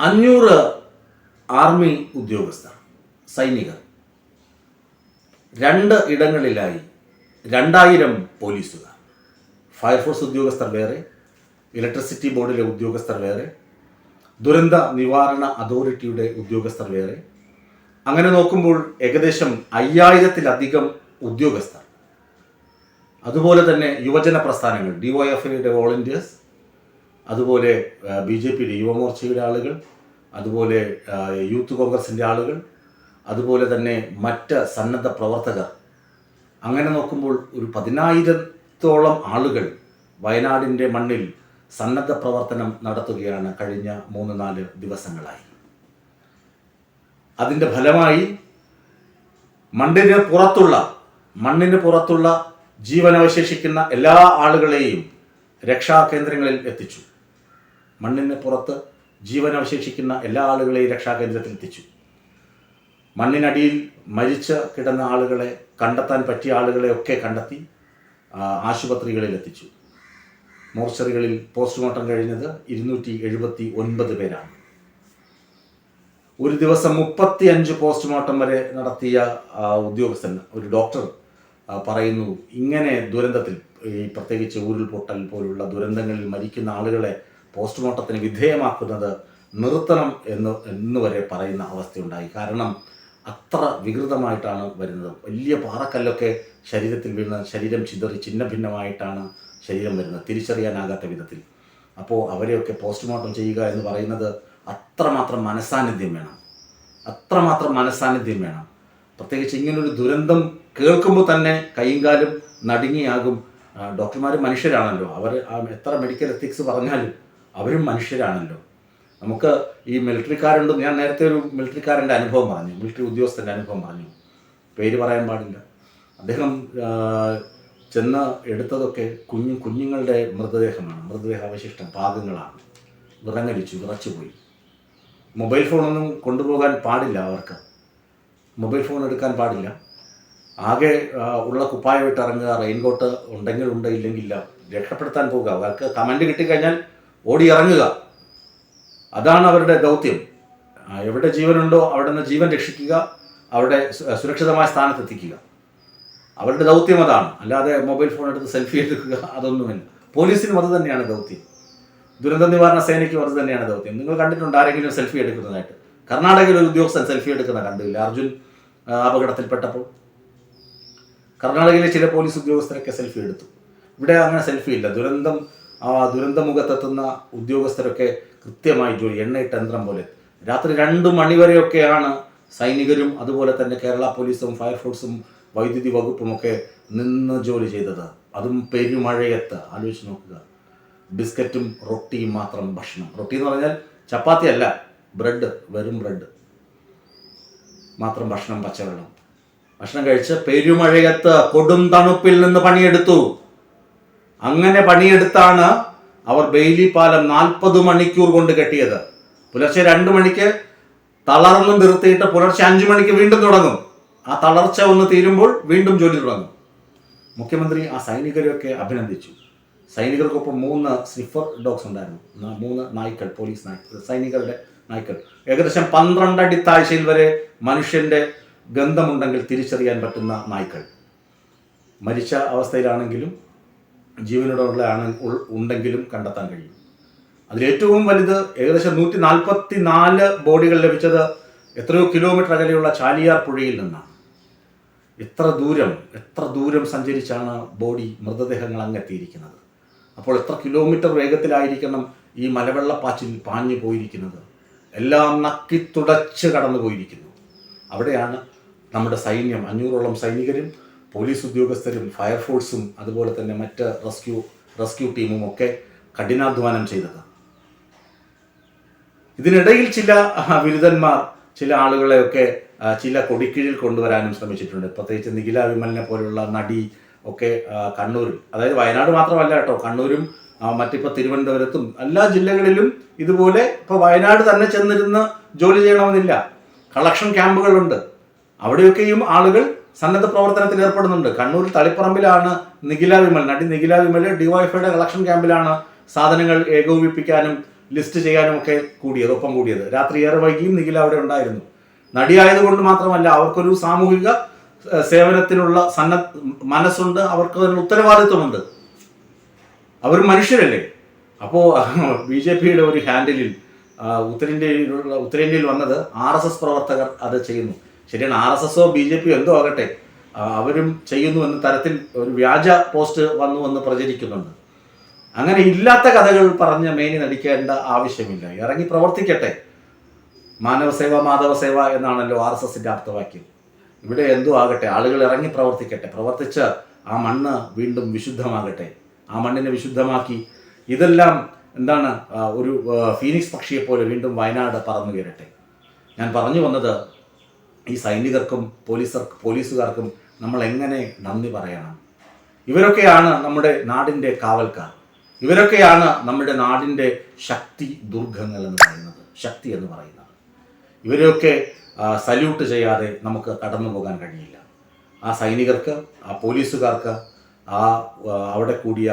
അഞ്ഞൂറ് ആർമി ഉദ്യോഗസ്ഥർ സൈനികർ. രണ്ട് ഇടങ്ങളിലായി രണ്ടായിരം പോലീസുകാർ. ഫയർഫോഴ്സ് ഉദ്യോഗസ്ഥർ വേറെ ഇലക്ട്രിസിറ്റി ബോർഡിലെ ഉദ്യോഗസ്ഥർ വേറെ ദുരന്ത നിവാരണ അതോറിറ്റിയുടെ ഉദ്യോഗസ്ഥർ വേറെ. അങ്ങനെ നോക്കുമ്പോൾ ഏകദേശം അയ്യായിരത്തിലധികം ഉദ്യോഗസ്ഥർ. അതുപോലെ തന്നെ യുവജന പ്രസ്ഥാനങ്ങൾ ഡിവൈഎഫ്ഐയുടെ വോളണ്ടിയേഴ്സ് അതുപോലെ ബി ജെ പിയുടെ യുവമോർച്ചയുടെ ആളുകൾ അതുപോലെ യൂത്ത് കോൺഗ്രസിന്റെ ആളുകൾ അതുപോലെ തന്നെ മറ്റ് സന്നദ്ധ പ്രവർത്തകർ. അങ്ങനെ നോക്കുമ്പോൾ ഒരു പതിനായിരത്തോളം ആളുകൾ വയനാടിന്റെ മണ്ണിൽ സന്നദ്ധ പ്രവർത്തനം നടത്തുകയാണ് കഴിഞ്ഞ മൂന്ന് നാല് ദിവസങ്ങളായി. അതിന്റെ ഫലമായി മണ്ണിന് പുറത്തുള്ള മണ്ണിന് പുറത്തുള്ള ജീവനവശേഷിക്കുന്ന എല്ലാ ആളുകളെയും രക്ഷാകേന്ദ്രങ്ങളിൽ എത്തിച്ചു. മണ്ണിന് പുറത്ത് ജീവനവശേഷിക്കുന്ന എല്ലാ ആളുകളെയും രക്ഷാകേന്ദ്രത്തിൽ എത്തിച്ചു മണ്ണിനടിയിൽ മരിച്ച് കിടന്ന ആളുകളെ കണ്ടെത്താൻ പറ്റിയ ആളുകളെ ഒക്കെ കണ്ടെത്തി ആശുപത്രികളിൽ എത്തിച്ചു മോർച്ചറികളിൽ പോസ്റ്റ്മോർട്ടം കഴിഞ്ഞത് ഇരുന്നൂറ്റി എഴുപത്തി ഒൻപത് പേരാണ്. ഒരു ദിവസം മുപ്പത്തി അഞ്ച് പോസ്റ്റ്മോർട്ടം വരെ നടത്തിയ ഉദ്യോഗസ്ഥൻ ഒരു ഡോക്ടർ പറയുന്നു ഇങ്ങനെ ദുരന്തത്തിൽ ഈ പ്രത്യേകിച്ച് ഉരുൾപൊട്ടൽ പോലുള്ള ദുരന്തങ്ങളിൽ മരിക്കുന്ന ആളുകളെ പോസ്റ്റ്മോർട്ടത്തിന് വിധേയമാക്കുന്നത് നിർത്തണം എന്ന് എന്ന് വരെ പറയുന്ന അവസ്ഥയുണ്ടായി. കാരണം അത്ര വികൃതമായിട്ടാണ് വരുന്നത്. വലിയ പാറക്കല്ലൊക്കെ ശരീരത്തിൽ വീണ് ശരീരം ചിതറി ചിന്ന ഭിന്നമായിട്ടാണ് ശരീരം വരുന്നത്. തിരിച്ചറിയാനാകാത്ത വിധത്തിൽ. അപ്പോൾ അവരെയൊക്കെ പോസ്റ്റ്മോർട്ടം ചെയ്യുക എന്ന് പറയുന്നത് അത്രമാത്രം മനസാന്നിധ്യം വേണം. അത്രമാത്രം മനസാന്നിധ്യം വേണം. പ്രത്യേകിച്ച് ഇങ്ങനൊരു ദുരന്തം കേൾക്കുമ്പോൾ തന്നെ കൈയും കാലും നടുങ്ങിയാകും. ഡോക്ടർമാർ മനുഷ്യരാണല്ലോ. അവർ എത്ര മെഡിക്കൽ എത്തിക്സ് പറഞ്ഞാലും അവരും മനുഷ്യരാണല്ലോ. നമുക്ക് ഈ മിലിറ്ററിക്കാരുണ്ട് ഞാൻ നേരത്തെ ഒരു മിലിറ്ററിക്കാരന്റെ അനുഭവം പറഞ്ഞു മിലിറ്ററി ഉദ്യോഗസ്ഥന്റെ അനുഭവം പറഞ്ഞു. പേര് പറയാൻ പാടില്ല. അദ്ദേഹം ചെന്ന് എടുത്തതൊക്കെ കുഞ്ഞു കുഞ്ഞുങ്ങളുടെ മൃതദേഹമാണ്. മൃതദേഹ അവശിഷ്ടം ഭാഗങ്ങളാണ് വിറങ്ങലിച്ചു വിറച്ചുപോയി. മൊബൈൽ ഫോണൊന്നും കൊണ്ടുപോകാൻ പാടില്ല അവർക്ക്. മൊബൈൽ ഫോൺ എടുക്കാൻ പാടില്ല. ആകെ ഉള്ള കുപ്പായ ഇറങ്ങുക റെയിൻകോട്ട് ഉണ്ടെങ്കിൽ ഉണ്ട് ഇല്ലെങ്കിൽ ഇല്ല രക്ഷപ്പെടുത്താൻ പോകുക അവർക്ക് കമന്റ് കിട്ടിക്കഴിഞ്ഞാൽ ഓടി ഇറങ്ങുക അതാണ് അവരുടെ ദൗത്യം. എവിടെ ജീവനുണ്ടോ അവിടെ നിന്ന് ജീവൻ രക്ഷിക്കുക അവിടെ സുരക്ഷിതമായ സ്ഥാനത്ത് എത്തിക്കുക അവരുടെ ദൗത്യം അതാണ്. അല്ലാതെ മൊബൈൽ ഫോൺ എടുത്ത് സെൽഫി എടുക്കുക അതൊന്നുമില്ല. പോലീസിനും അത് തന്നെയാണ് ദൗത്യം. ദുരന്ത നിവാരണ സേനയ്ക്കും അത് തന്നെയാണ് ദൗത്യം. നിങ്ങൾ കണ്ടിട്ടുണ്ട് ആരെങ്കിലും സെൽഫി എടുക്കുന്നതായിട്ട്. കർണാടകയിൽ ഒരു ഉദ്യോഗസ്ഥൻ സെൽഫി എടുക്കുന്ന കണ്ടില്ല. അർജുൻ അപകടത്തിൽപ്പെട്ടപ്പോൾ. കർണാടകയിലെ ചില പോലീസ് ഉദ്യോഗസ്ഥരൊക്കെ സെൽഫി എടുത്തു. ഇവിടെ അങ്ങനെ സെൽഫി ഇല്ല. ദുരന്തം ആ ദുരന്തമുഖത്തെത്തുന്ന ഉദ്യോഗസ്ഥരൊക്കെ കൃത്യമായി ജോലി എണ്ണയിട്ട യന്ത്രം പോലെ. രാത്രി രണ്ട് മണിവരെയൊക്കെയാണ് സൈനികരും അതുപോലെ തന്നെ കേരള പോലീസും ഫയർഫോഴ്സും വൈദ്യുതി വകുപ്പും ഒക്കെ നിന്ന് ജോലി ചെയ്തത്. അതും പെരുമഴയത്ത്. ആലോചിച്ച് നോക്കുക. ബിസ്ക്കറ്റും റൊട്ടിയും മാത്രം ഭക്ഷണം. റൊട്ടി എന്ന് പറഞ്ഞാൽ ചപ്പാത്തി അല്ല ബ്രെഡ് വെറും ബ്രെഡ്. മാത്രം ഭക്ഷണം പച്ചവെള്ളം. ഭക്ഷണം കഴിച്ച് പെരുമഴയത്ത് കൊടും തണുപ്പിൽ നിന്ന് പണിയെടുത്തു. അങ്ങനെ പണിയെടുത്താണ് അവർ ബെയിലി പാലം നാൽപ്പത് മണിക്കൂർ കൊണ്ട് കെട്ടിയത്. പുലർച്ചെ രണ്ട് മണിക്ക് തളർന്ന് നിർത്തിയിട്ട് പുലർച്ചെ അഞ്ചു മണിക്ക് വീണ്ടും തുടങ്ങും. ആ തളർച്ച ഒന്ന് തീരുമ്പോൾ വീണ്ടും ജോലി തുടങ്ങും. മുഖ്യമന്ത്രി ആ സൈനികരെയൊക്കെ അഭിനന്ദിച്ചു. സൈനികർക്കൊപ്പം മൂന്ന് സ്നിഫർ ഡോഗ്സ് ഉണ്ടായിരുന്നു. മൂന്ന് നായ്ക്കൾ പോലീസ് നായ്ക്കൾ സൈനികരുടെ നായ്ക്കൾ. ഏകദേശം പന്ത്രണ്ട് അടി താഴ്ചയിൽ വരെ മനുഷ്യന്റെ ഗന്ധമുണ്ടെങ്കിൽ തിരിച്ചറിയാൻ പറ്റുന്ന നായ്ക്കൾ. മരിച്ച അവസ്ഥയിലാണെങ്കിലും ജീവനോടുള്ള ഉണ്ടെങ്കിലും കണ്ടെത്താൻ കഴിയും. അതിലേറ്റവും വലുത് ഏകദേശം നൂറ്റി നാൽപ്പത്തി നാല് ബോഡികൾ ലഭിച്ചത് എത്രയോ കിലോമീറ്റർ അകലെയുള്ള ചാലിയാർ പുഴയിൽ നിന്നാണ്. എത്ര ദൂരം എത്ര ദൂരം സഞ്ചരിച്ചാണ് ബോഡി മൃതദേഹങ്ങൾ അങ്ങെത്തിയിരിക്കുന്നത്? അപ്പോൾ എത്ര കിലോമീറ്റർ വേഗത്തിലായിരിക്കണം ഈ മലവെള്ളപ്പാച്ചിൽ പാഞ്ഞു പോയിരിക്കുന്നത്? എല്ലാം നക്കി തുടച്ച് കടന്നു പോയിരിക്കുന്നു അവിടെയാണ് നമ്മുടെ സൈന്യം അഞ്ഞൂറോളം സൈനികരും പോലീസ് ഉദ്യോഗസ്ഥരും ഫയർഫോഴ്സും അതുപോലെ തന്നെ മറ്റ് റെസ്ക്യൂ റെസ്ക്യൂ ടീമും ഒക്കെ കഠിനാധ്വാനം ചെയ്തത്. ഇതിനിടയിൽ ചില വിരുദ്ധന്മാർ ചില ആളുകളെയൊക്കെ ചില കൊടിക്കീഴിൽ കൊണ്ടുവരാനും ശ്രമിച്ചിട്ടുണ്ട്. പ്രത്യേകിച്ച് നിഖില വിമലിനെ പോലുള്ള നടി ഒക്കെ കണ്ണൂരിൽ. അതായത് വയനാട് മാത്രമല്ല കേട്ടോ കണ്ണൂരും മറ്റിപ്പോൾ തിരുവനന്തപുരത്തും എല്ലാ ജില്ലകളിലും ഇതുപോലെ ഇപ്പോൾ വയനാട് തന്നെ ചെന്നിരുന്ന് ജോലി ചെയ്യണമെന്നില്ല. കളക്ഷൻ ക്യാമ്പുകളുണ്ട്. അവിടെയൊക്കെയും ആളുകൾ സന്നദ്ധ പ്രവർത്തനത്തിൽ ഏർപ്പെടുന്നുണ്ട്. കണ്ണൂർ തളിപ്പറമ്പിലാണ് നിഖില വിമൽ. നടി നിഖില വിമൽ ഡിവൈഫൈയുടെ കളക്ഷൻ ക്യാമ്പിലാണ് സാധനങ്ങൾ ഏകോപിപ്പിക്കാനും ലിസ്റ്റ് ചെയ്യാനും ഒക്കെ കൂടിയത് ഒപ്പം കൂടിയത്. രാത്രി ഏറെ വൈകിയും നിഖില അവിടെ ഉണ്ടായിരുന്നു. നടിയായതുകൊണ്ട് മാത്രമല്ല അവർക്കൊരു സാമൂഹിക സേവനത്തിനുള്ള സന്ന മനസ്സുണ്ട്. അവർക്ക് അതിനുള്ള ഉത്തരവാദിത്വമുണ്ട്. അവർ മനുഷ്യരല്ലേ? അപ്പോൾ ബി ജെ പിയുടെ ഒരു ഹാൻഡിലിൽ ഉത്തരേന്ത്യയിലുള്ള ഉത്തരേന്ത്യയിൽ വന്നത് ആർ എസ് എസ് പ്രവർത്തകർ അത് ചെയ്യുന്നു. ശരിയാണ്. ആർ എസ് എസോ ബി ജെ പിയോ എന്തോ ആകട്ടെ അവരും ചെയ്യുന്നു എന്ന തരത്തിൽ ഒരു വ്യാജ പോസ്റ്റ് വന്നു എന്ന് പ്രചരിക്കുന്നുണ്ട്. അങ്ങനെ ഇല്ലാത്ത കഥകൾ പറഞ്ഞ് മേനി നടിക്കേണ്ട ആവശ്യമില്ല. ഇറങ്ങി പ്രവർത്തിക്കട്ടെ. മാനവസേവ മാധവസേവ എന്നാണല്ലോ ആർ എസ് എസിന്റെ അർത്ഥവാക്യം. ഇവിടെ എന്തോ ആകട്ടെ ആളുകൾ ഇറങ്ങി പ്രവർത്തിക്കട്ടെ. പ്രവർത്തിച്ച് ആ മണ്ണ് വീണ്ടും വിശുദ്ധമാകട്ടെ. ആ മണ്ണിനെ വിശുദ്ധമാക്കി. ഇതെല്ലാം എന്താണ് ഒരു ഫീനിക്സ് പക്ഷിയെപ്പോലെ വീണ്ടും വയനാട് പറന്നു കയറട്ടെ. ഞാൻ പറഞ്ഞു വന്നത് ഈ സൈനികർക്കും പോലീസർ പോലീസുകാർക്കും നമ്മൾ എങ്ങനെ നന്ദി പറയണം? ഇവരൊക്കെയാണ് നമ്മുടെ നാടിന്റെ കാവൽക്കാർ. ഇവരൊക്കെയാണ് നമ്മുടെ നാടിന്റെ ശക്തി ദുർഗങ്ങൾ എന്ന് പറയുന്നത്. ശക്തി എന്ന് പറയുന്നത്. ഇവരെയൊക്കെ സല്യൂട്ട് ചെയ്യാതെ നമുക്ക് കടന്നു പോകാൻ കഴിയില്ല. ആ സൈനികർക്ക് ആ പോലീസുകാർക്ക് ആ അവിടെ കൂടിയ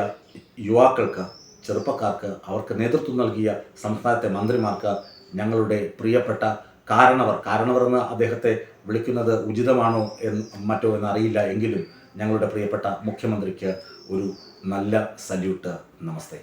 യുവാക്കൾക്ക് ചെറുപ്പക്കാർക്ക് അവർക്ക് നേതൃത്വം നൽകിയ സംസ്ഥാനത്തെ മന്ത്രിമാർക്ക് ഞങ്ങളുടെ പ്രിയപ്പെട്ട കാരണവർ കാരണവർ എന്ന് അദ്ദേഹത്തെ വിളിക്കുന്നത് ഉചിതമാണോ എന്ന് മറ്റോ എന്നറിയില്ല എങ്കിലും ഞങ്ങളുടെ പ്രിയപ്പെട്ട മുഖ്യമന്ത്രിക്ക് ഒരു നല്ല സല്യൂട്ട്. നമസ്തേ.